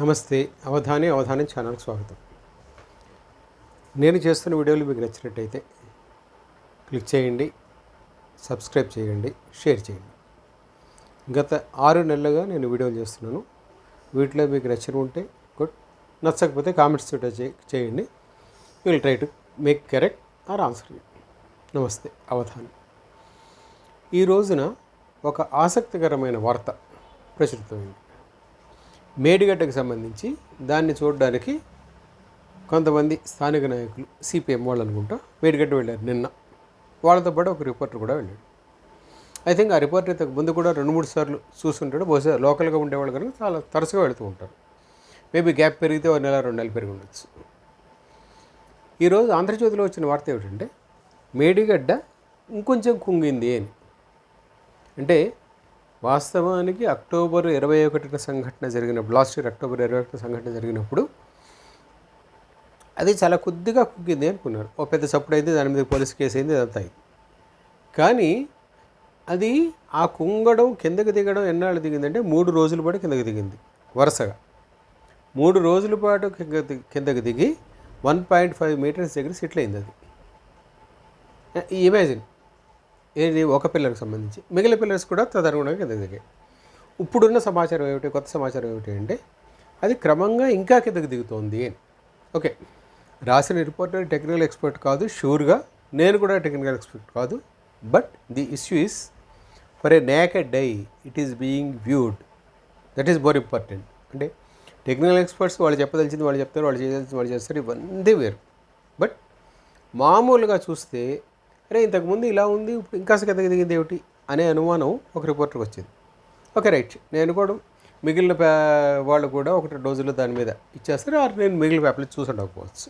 నమస్తే. అవధాని అవధానం ఛానల్కి స్వాగతం. నేను చేస్తున్న వీడియోలు మీకు నచ్చినట్టయితే క్లిక్ చేయండి సబ్స్క్రైబ్ చేయండి షేర్ చేయండి. గత ఆరు నెలలుగా నేను వీడియోలు చేస్తున్నాను. వీటిలో మీకు నచ్చిన ఉంటే గుడ్ నచ్చకపోతే కామెంట్స్ తోట చేయండి. Will try to make correct our answer నమస్తే అవధాని. ఈ రోజున ఒక ఆసక్తికరమైన వార్త ప్రచురితమైంది. మేడిగడ్డకు సంబంధించి దాన్ని చూడడానికి కొంతమంది స్థానిక నాయకులు సిపిఎం వాళ్ళు అనుకుంటా మేడిగడ్డ వెళ్ళారు నిన్న. వాళ్ళతో పాటు ఒక రిపోర్టర్ కూడా వెళ్ళాడు. ఐ థింక్ ఆ రిపోర్టర్ ఇంతకు ముందు కూడా రెండు మూడు సార్లు చూస్తుంటాడు బహుశా లోకల్గా ఉండేవాళ్ళు కనుక చాలా తరచుగా వెళుతూ ఉంటారు. మేబీ గ్యాప్ పెరిగితే ఒక నెల రెండు నెలలు పెరిగి ఉండొచ్చు. ఈరోజు ఆంధ్రజ్యోతిలో వచ్చిన వార్త ఏమిటంటే మేడిగడ్డ ఇంకొంచెం కుంగింది అని. అంటే వాస్తవానికి అక్టోబర్ ఇరవై ఒకటిన సంఘటన జరిగిన లాస్ట్ ఇయర్ అక్టోబర్ ఇరవై ఒకటిన సంఘటన జరిగినప్పుడు అది చాలా కొద్దిగా కుగ్గింది అనుకున్నారు. ఓ పెద్ద సప్పుడు అయింది దాని మీద పోలీస్ కేసు అయింది అదంతా అయింది. కానీ అది ఆ కుంగడం కిందకి దిగడం ఎన్నాళ్ళు దిగిందంటే మూడు రోజుల పాటు కిందకి దిగింది వరుసగా. మూడు రోజుల పాటు కింద కిందకి దిగి వన్ పాయింట్ ఫైవ్ మీటర్స్ దగ్గర సెటిల్ అయింది అది. ఇమాజిన్. ఏది ఒక పిల్లర్కి సంబంధించి. మిగిలిన పిల్లర్స్ కూడా తదనుగుణంగా కిందకి దిగాయి ఇప్పుడున్న సమాచారం ఏమిటి? కొత్త సమాచారం ఏమిటి అంటే అది క్రమంగా ఇంకా కిందకి దిగుతోంది అని. ఓకే. రాసిన రిపోర్టర్ టెక్నికల్ ఎక్స్పర్ట్ కాదు షూర్గా. నేను కూడా టెక్నికల్ ఎక్స్పర్ట్ కాదు. But the issue is for a naked die it is being viewed. That is more important. అంటే టెక్నికల్ ఎక్స్పర్ట్స్ వాళ్ళు చెప్పదలిచింది వాళ్ళు చెప్తారు వాళ్ళు చేయదలిచింది వాళ్ళు చేస్తారు ఇవన్నీ వేరు. బట్ మామూలుగా చూస్తే అరే ఇంతకుముందు ఇలా ఉంది ఇప్పుడు ఇంకా కిందకి దిగింది ఏమిటి? అనే అనుమానం ఒక రిపోర్టర్కి వచ్చింది. Okay right. నేను కూడా మిగిలిన వాళ్ళు కూడా ఒకటి డోజులు దాని మీద ఇచ్చేస్తారు. ఆరు నేను మిగిలిన పేపర్లు చూసి ఉండకపోవచ్చు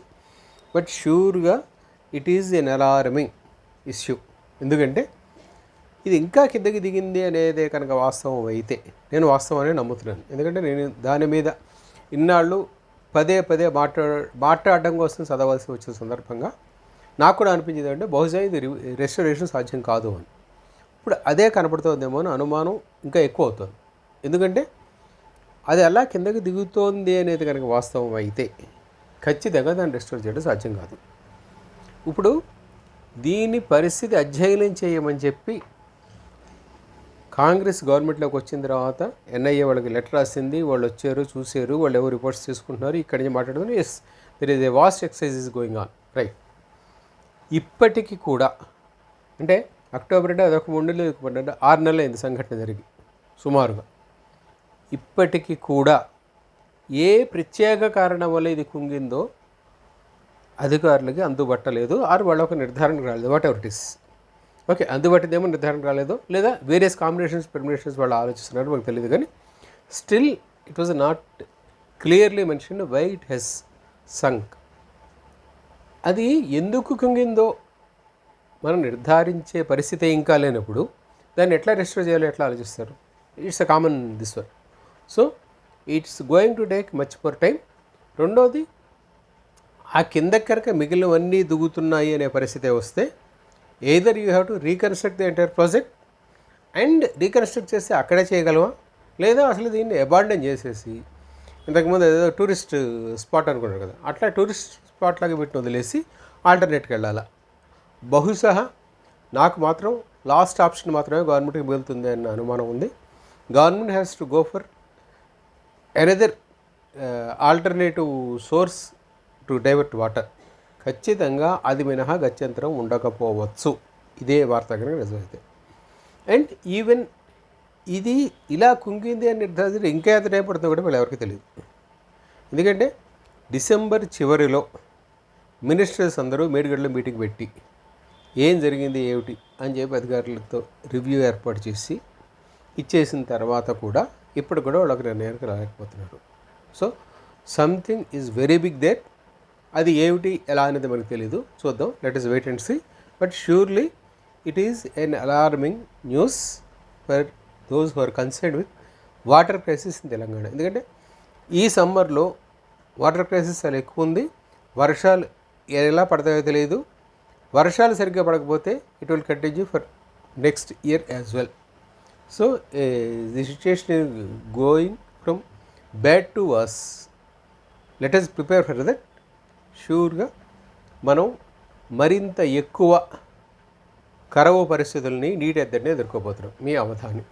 but ష్యూర్గా it is an alarming issue. ఎందుకంటే ఇది ఇంకా కిందకి దిగింది అనేదే కనుక వాస్తవం అయితే నేను వాస్తవం అని నమ్ముతున్నాను. ఎందుకంటే నేను దాని మీద ఇన్నాళ్ళు పదే పదే మాట్లాడ మాట్లాడడం కోసం చదవాల్సి వచ్చిన సందర్భంగా నాకు కూడా అనిపించింది అంటే బహుశా ఇది రెస్టరేషన్ సాధ్యం కాదు అని. ఇప్పుడు అదే కనపడుతుందేమో అని అనుమానం ఇంకా ఎక్కువ అవుతుంది. ఎందుకంటే అది అలా కిందకి దిగుతోంది అనేది కనుక వాస్తవం అయితే ఖచ్చితంగా దాన్ని రెస్టోర్ చేయడం సాధ్యం కాదు. ఇప్పుడు దీని పరిస్థితి అధ్యయనం చేయమని చెప్పి కాంగ్రెస్ గవర్నమెంట్లోకి వచ్చిన తర్వాత ఎన్ఐఏ వాళ్ళకి లెటర్ రాసింది వాళ్ళు వచ్చారు చూసారు వాళ్ళు ఎవరు రిపోర్ట్స్ తీసుకుంటున్నారు ఇక్కడి నుంచి మాట్లాడుతున్నారు yes there is a vast exercise is going on right ఇప్పటికీ కూడా అంటే అక్టోబర్ అంటే అదొక మూడు నెలలు అంటే ఆరు నెలలు అయింది సంఘటన జరిగి సుమారుగా. ఇప్పటికీ కూడా ఏ ప్రత్యేక కారణం వల్ల ఇది కుంగిందో అధికారులకి అందుబట్టలేదు ఆరు వాళ్ళ ఒక నిర్ధారణ రాలేదు whatever it is okay అందుబట్టిదేమో నిర్ధారణ రాలేదు. లేదా వేరియస్ కాంబినేషన్స్ పెర్మినేషన్స్ వాళ్ళు ఆలోచిస్తున్నారు మాకు తెలియదు కానీ still it was not clearly mention why it has sunk అది ఎందుకు కుంగిందో మనం నిర్ధారించే పరిస్థితి ఇంకా లేనప్పుడు దాన్ని ఎట్లా రెస్టోర్ చేయాలో ఎట్లా ఆలోచిస్తారు? It's a common this one so it's going to take much for time రెండోది ఆ కింద కనుక మిగిలినవన్నీ దిగుతున్నాయి అనే పరిస్థితి వస్తే either you have to reconstruct the entire project and reconstruct చేస్తే అక్కడే చేయగలవా? లేదా అసలు దీన్ని అబాండన్ చేసేసి ఇంతకుముందు ఏదో టూరిస్ట్ స్పాట్ అనుకున్నారు కదా అట్లా టూరిస్ట్ స్పాట్ లాగా వదిలేసి ఆల్టర్నేట్కి వెళ్ళాలా? బహుశా నాకు మాత్రం లాస్ట్ ఆప్షన్ మాత్రమే గవర్నమెంట్కి మిగులుతుంది అన్న అనుమానం ఉంది. Government has to go for another alternative source to divert water. ఖచ్చితంగా అది మినహా గత్యంతరం ఉండకపోవచ్చు. ఇదే వార్త కనుక నిజమైతే. అండ్ ఈవెన్ ఇది ఇలా కుంగింది అని నిర్ధారించడం ఇంకా ఎంత టైం పడుతుందో కూడా వీళ్ళు ఎవరికి తెలియదు. ఎందుకంటే డిసెంబర్ చివరిలో మినిస్టర్స్ అందరూ మేడిగడ్డలో మీటింగ్ పెట్టి ఏం జరిగింది ఏమిటి అని చెప్పి అధికారులతో రివ్యూ ఏర్పాటు చేసి ఇచ్చేసిన తర్వాత కూడా ఇప్పుడు కూడా వాళ్ళకి నిర్ణయానికి రాలేకపోతున్నారు. So something is very big that అది ఏమిటి ఎలా అనేది మనకు తెలియదు చూద్దాం. Let is wait and see but surely it is an alarming news for those who are concern with water crisis in Telangana ఎందుకంటే ఈ సమ్మర్లో వాటర్ క్రైసిస్ చాలా ఎక్కువ ఉంది. వర్షాలు ఎలా పడతాయో తెలియదు వర్షాలు సరిగ్గా పడకపోతే it will continue for next year as well so the situation is going from bad to us let us prepare for that షూర్గా మనం మరింత ఎక్కువ కరవు పరిస్థితుల్ని నీటి ఎద్దడిని ఎదుర్కోబోతున్నాం. మీ అవధాని.